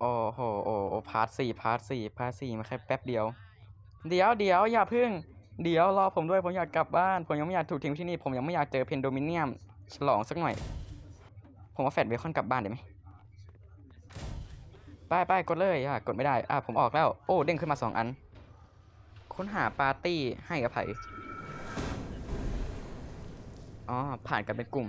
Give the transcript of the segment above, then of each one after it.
โอ้โหโอ้โอ้พาร์ทสี่พาร์ทสี่พาร์ทสี่มาแค่แป๊บเดียว เดี๋ยวเดี๋ยวอย่าพึ่ง เดี๋ยวรอผมด้วยผมอยากกลับบ้าน ผมยังไม่อยากถูกทิ้งที่นี่ ผมยังไม่อยากเจอเพนโดมิเนียม ฉลองสักหน่อย ผมเอาแฟดเบคอนกลับบ้านได้ไหมไปไปกดเลยอะกดไม่ได้อะผมออกแล้ว โอ้เด้งขึ้นมาสองอัน ค้นหาปาร์ตี้ให้กับไผ่อ๋อผ่านกันเป็นกลุ่ม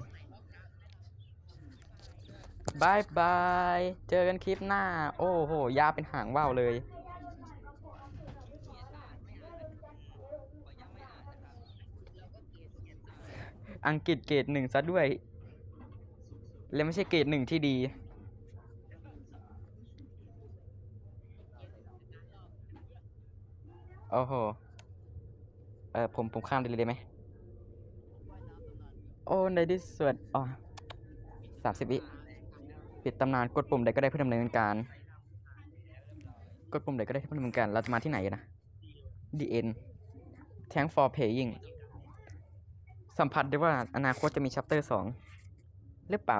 บายบาย เจอกันคลิปหน้า โอ้โห ยาเป็นหางว่าวเลยอังกฤษเกรดหนึ่งซะด้วย และไม่ใช่เกรดหนึ่งที่ดี โอ้โห เออผมผมข้ามได้เลยได้ไหม โอ้ ในที่สุดอ๋อสามสิบวิ ปิดตำนานกดปุ่มใดก็ได้เพื่อดำเนินการ กดปุ่มใดก็ได้เพื่อดำเนินการ เราจะมาที่ไหนนะ The End Thank for paying สัมผัสได้ว่าอนาคตจะมีชัปเตอร์สองหรือเปล่า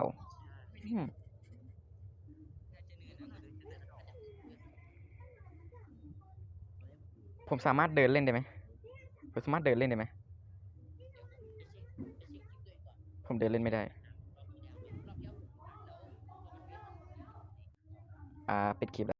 ผมสามารถเดินเล่นได้ไหม ผมสามารถเดินเล่นได้ไหม ผมเดินเล่นไม่ได้ อ่าปิดคลิปแล้ว